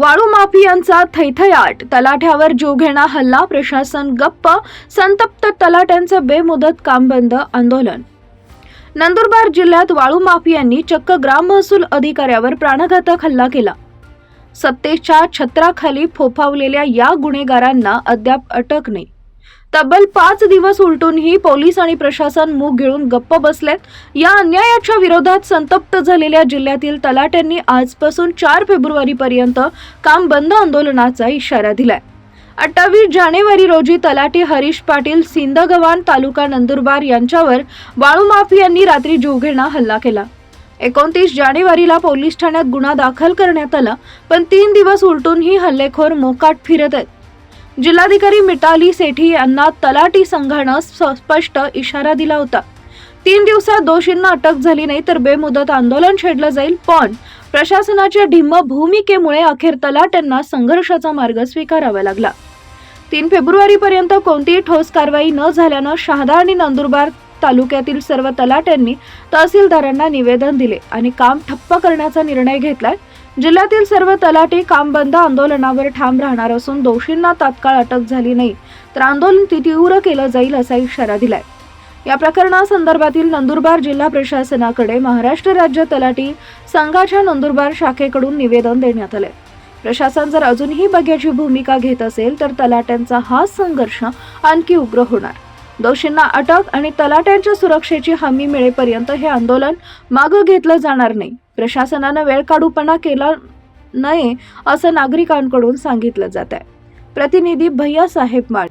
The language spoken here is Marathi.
वाळू माफियांचा थैथयाट. तलाठ्यावर जीवघेणा हल्ला प्रशासन गप्प संतप्त तलाट्यांचं बेमुदत काम बंद आंदोलन. नंदुरबार जिल्ह्यात वाळू माफियांनी चक्क ग्राम महसूल अधिकाऱ्यावर प्राणघातक हल्ला केला. सत्तेच्या छत्राखाली फोफावलेल्या या गुन्हेगारांना अद्याप अटक नाही. तब्बल पाच दिवस उलटूनही पोलीस आणि प्रशासन मूग घेऊन गप्प बसलेत. या अन्यायाच्या विरोधात संतप्त झालेल्या जिल्ह्यातील तलाट्यांनी आजपासून चार फेब्रुवारीपर्यंत काम बंद आंदोलनाचा इशारा दिलाय. अठ्ठावीस जानेवारी रोजी तलाठी हरीश पाटील सिंदगवान तालुका नंदुरबार यांच्यावर वाळू माफियांनी रात्री जीवघेणा हल्ला केला. एकोणतीस जानेवारीला पोलीस ठाण्यात गुन्हा दाखल करण्यात आला पण तीन दिवस उलटूनही हल्लेखोर मोकाट फिरत आहेत. जिल्हाधिकारी मिताली सेठी यांना तलाठी संघानं स्पष्ट इशारा दिला होता. तीन दिवसात दोषींना अटक झाली नाही तर बेमुदत आंदोलन छेडलं जाईल पण प्रशासनाच्या ढिम्म भूमिकेमुळे अखेर तलाट्यांना संघर्षाचा मार्ग स्वीकारावा लागला. तीन फेब्रुवारीपर्यंत कोणतीही ठोस कारवाई न झाल्यानं शहादा आणि नंदुरबार तालुक्यातील सर्व तलाट्यांनी तहसीलदारांना निवेदन दिले आणि काम ठप्प करण्याचा निर्णय घेतलाय जिल्ह्यातील सर्व तलाठी काम बंद आंदोलनावर ठाम राहणार असून दोषींना तात्काळ अटक झाली नाही तर आंदोलन ती- तीव्र केलं जाईल असा इशारा दिलाय. या प्रकरणासंदर्भातील नंदुरबार जिल्हा प्रशासनाकडे महाराष्ट्र राज्य तलाठी संघाच्या नंदुरबार शाखेकडून निवेदन देण्यात आले प्रशासन जर अजूनही बघ्याची भूमिका घेत असेल तर तलाट्यांचा हा संघर्ष आणखी उग्र होणार. दोषींना अटक आणि तलाट्यांच्या सुरक्षेची हमी मिळेपर्यंत हे आंदोलन मागं घेतलं जाणार नाही. प्रशासनानं वेळकाढूपणा केला नये असं नागरिकांकडून सांगितलं जात आहे प्रतिनिधी भैया साहेब माळ